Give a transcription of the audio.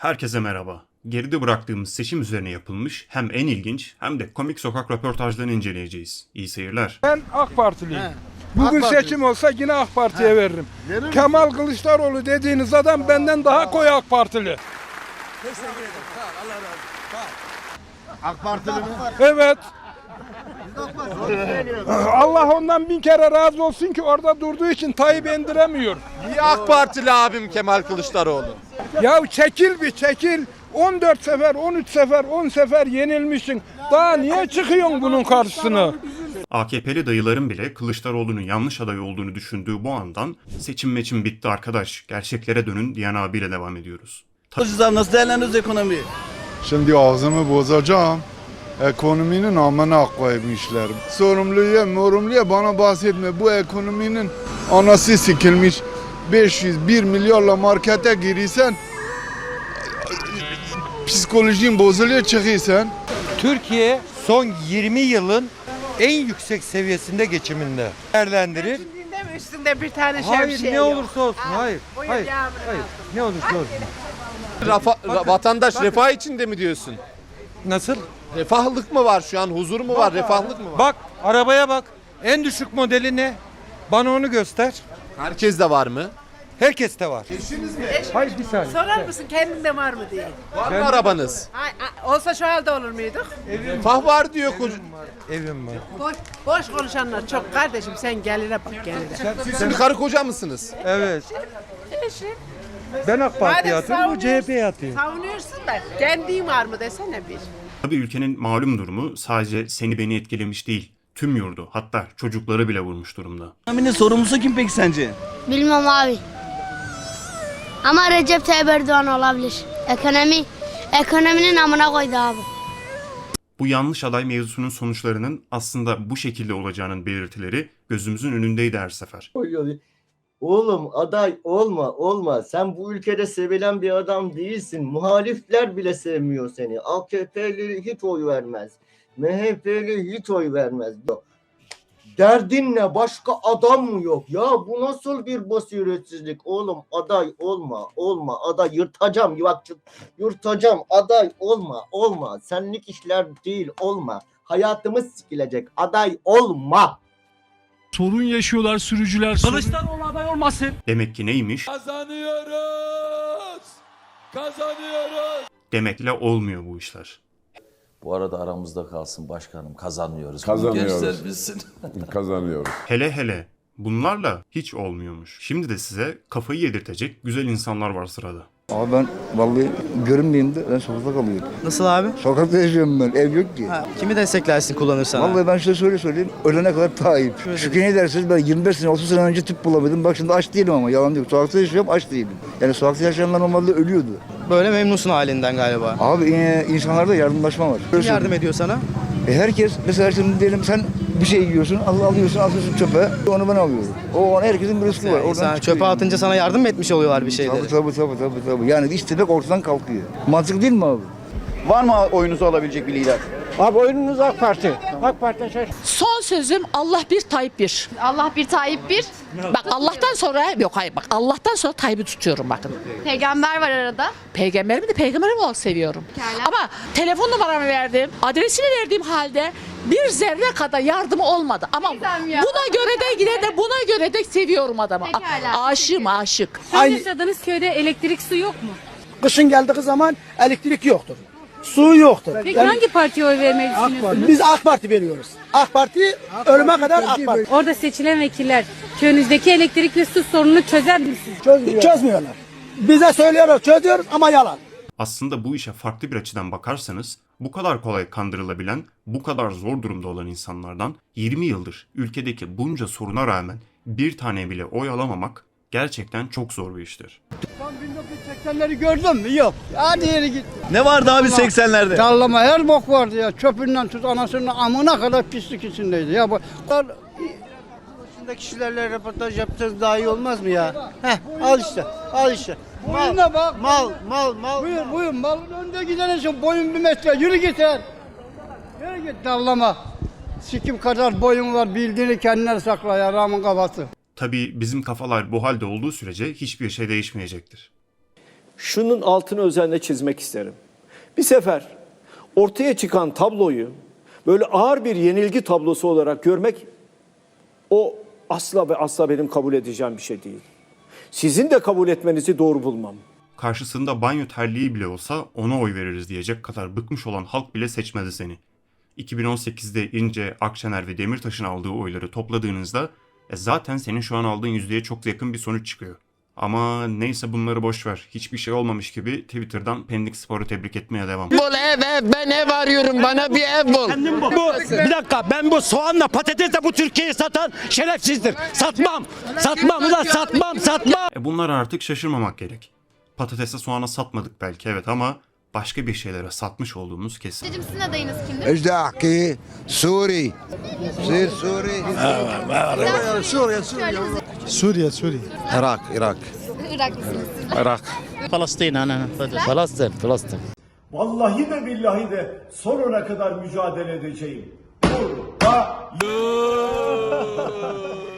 Herkese merhaba. Geride bıraktığımız seçim üzerine yapılmış hem en ilginç hem de komik sokak röportajlarını inceleyeceğiz. İyi seyirler. Ben AK Partiliyim. Bugün AK seçim olsa yine AK Parti'ye veririm. Kemal Kılıçdaroğlu dediğiniz adam benden daha koyu AK Partili. AK Partili mi? Evet. Allah ondan bin kere razı olsun ki orada durduğu için Tayyip indiremiyor. Niye AK Partili abim Kemal Kılıçdaroğlu? Ya çekil bir çekil. 14 sefer, 13 sefer, 10 sefer yenilmişsin. Daha niye çıkıyorsun bunun karşısına? AKP'li dayıların bile Kılıçdaroğlu'nun yanlış aday olduğunu düşündüğü bu andan seçim meçim bitti arkadaş, gerçeklere dönün diyen abiyle devam ediyoruz. Hocam nasıl değerlendiriyoruz ekonomiyi? Şimdi ağzımı bozacağım. Ekonominin amına koymuşlar. Sorumluya morumluya bana bahsetme. Bu ekonominin anası sikilmiş. 500 1 milyarla markete girirsen psikolojin bozuluyor çıkıyorsan. Türkiye son 20 yılın en yüksek seviyesinde geçiminde değerlendirir. Üstünde mi? Üstünde bir tane şey Hayır bir şey ne yok. olursa olsun. Ha, Hayır. Hayır. Hayır. Ne olursa olsun. Rafa, ra- vatandaş refah içinde mi diyorsun? Nasıl? Refahlık mı var şu an? Huzur mu var? Refahlık mı var? Bak arabaya bak. En düşük modeli ne? Bana onu göster. Herkes de var mı? Herkes de var. Hayır bir saniye. Sorar mısın kendinde var mı diye. Var mı arabanız? Ay, olsa şu halde olur muyduk? Refah var diyor koca. Evim var. Boş, boş konuşanlar çok kardeşim sen gelire bak gelire. Siz şimdi karı koca mısınız? Evet. Ben AK Parti'ye atıyorum, bu savunuyorsun- CHP'ye atıyor. Savunuyorsun da kendin var mı desene bir. Tabii ülkenin malum durumu sadece seni beni etkilemiş değil. Tüm yurdu hatta çocukları bile vurmuş durumda. Ekonominin sorumlusu kim peki sence? Bilmem abi. Ama Recep Tayyip Erdoğan olabilir. Ekonomi, ekonominin amına koydu abi. Bu yanlış aday mevzusunun sonuçlarının aslında bu şekilde olacağının belirtileri gözümüzün önündeydi her sefer. Oğlum aday olma olma. Sen bu ülkede sevilen bir adam değilsin. Muhalifler bile sevmiyor seni. AKP'li hiç oy vermez. MHP'li hiç oy vermez. Derdin ne? Başka adam mı yok? Ya bu nasıl bir basiretsizlik? Oğlum aday olma, olma. Aday yırtacağım. Bak yırtacağım. Aday olma, olma. Senlik işler değil, olma. Hayatımız sikilecek. Aday olma. Sorun yaşıyorlar sürücüler. Kılıçdaroğlu aday olmasın. Demek ki neymiş? Kazanıyoruz. Kazanıyoruz. Demekle olmuyor bu işler. Bu arada aramızda kalsın başkanım kazanıyoruz. Kazanıyoruz. Gençler bilsin. Kazanıyoruz. Hele hele bunlarla hiç olmuyormuş. Şimdi de size kafayı yedirtecek güzel insanlar var sırada. Abi ben vallahi görünmeyeyim de ben sokakta kalıyorum. Nasıl abi? Sokakta yaşıyorum ben. Ev yok ki. Kimi desteklersin kullanırsan? Vallahi ben size şöyle söyleyeyim. Ölene kadar Tayyip. Çünkü ne dersiniz ben 25 sene 30 sene önce tüp bulamadım. Bak şimdi aç değilim ama yalan yok. Sokakta yaşıyorum aç değilim. Yani sokakta yaşayanlar normalde ölüyordu. Böyle memnunsun halinden galiba. Abi e, insanlarda yardımlaşma var. Kim yardım ediyor sana? E herkes mesela şimdi diyelim sen bir şey yiyorsun, al, alıyorsun, atıyorsun çöpe. Onu ben alıyorum. O an herkesin bir rızkı var. Oradan sen çıkıyor. çöpe atınca sana yardım mı etmiş oluyorlar bir şeyleri? Tabii tabii tabii tabii. tabii. Yani iş tepek ortadan kalkıyor. Mantıklı değil mi abi? Var mı oyunuzu alabilecek bir lider? Abi oyununuz AK Parti. AK Parti şey. Son sözüm Allah bir Tayyip bir. Allah bir Tayyip bir. Bak Allah'tan sonra yok hayır bak Allah'tan sonra Tayyip'i tutuyorum bakın. Peygamber var arada. Peygamberimi de peygamberim olarak seviyorum. Ama telefon numaramı verdim, adresini verdiğim halde bir zerre kadar yardımı olmadı. Ama ya. buna göre de yine de buna göre de seviyorum adamı. Pekala, A- Aşığım aşık. Ay, Yaşadığınız köyde elektrik su yok mu? kışın geldiği zaman elektrik yoktur. Su yoktur. Peki hangi partiye oy vermeyi düşünüyorsunuz? Biz AK Parti veriyoruz. AK Parti ölüme kadar AK Parti. Orada seçilen vekiller köyünüzdeki elektrik ve su sorununu çözer misiniz? Çözmüyorlar. Bize söylüyorlar çözüyoruz ama yalan. Aslında bu işe farklı bir açıdan bakarsanız bu kadar kolay kandırılabilen, bu kadar zor durumda olan insanlardan 20 yıldır ülkedeki bunca soruna rağmen bir tane bile oy alamamak gerçekten çok zor bir iştir. 1980'leri gördün mü? Yok. Hadi yeri git. Ne vardı abi 80'lerde? Tarlama her bok vardı ya. Çöpünden tut anasının amına kadar pislik içindeydi. Ya bu Başında kişilerle röportaj yapacağız daha iyi olmaz mı ya? Heh, al işte, al işte. boyuna bak. Mal, mal, mal. Buyur buyur malın önünde giden için boyun bir metre. Yürü git her. Yürü git tarlama. Sikim kadar boyun var bildiğini kendine sakla ya Ramın kafası. Tabii bizim kafalar bu halde olduğu sürece hiçbir şey değişmeyecektir. şunun altını özenle çizmek isterim. Bir sefer ortaya çıkan tabloyu böyle ağır bir yenilgi tablosu olarak görmek o asla ve asla benim kabul edeceğim bir şey değil. Sizin de kabul etmenizi doğru bulmam. Karşısında banyo terliği bile olsa ona oy veririz diyecek kadar bıkmış olan halk bile seçmedi seni. 2018'de İnce, Akşener ve Demirtaş'ın aldığı oyları topladığınızda e zaten senin şu an aldığın yüzdeye çok yakın bir sonuç çıkıyor. Ama neyse bunları boş ver. Hiçbir şey olmamış gibi Twitter'dan Pendik Spor'u tebrik etmeye devam. Bul ev ev ben ev arıyorum bana bir ev bul. Bu, bir dakika ben bu soğanla patatesle bu Türkiye'yi satan şerefsizdir. Satmam. Satmam ulan satmam satmam. E bunlar artık şaşırmamak gerek. Patatese soğana satmadık belki evet ama başka bir şeylere satmış olduğumuz kesin. Hocacığım sizin adayınız kimdir? Ejde Hakkı, Suri. Sir Suri. Suriye, Suriye. Suriye, Suriye. Irak, Irak. Irak mısınız? Irak. Palestin, ana. Palestin, Palestin. Vallahi ve billahi de sonuna kadar mücadele edeceğim. Buradayım.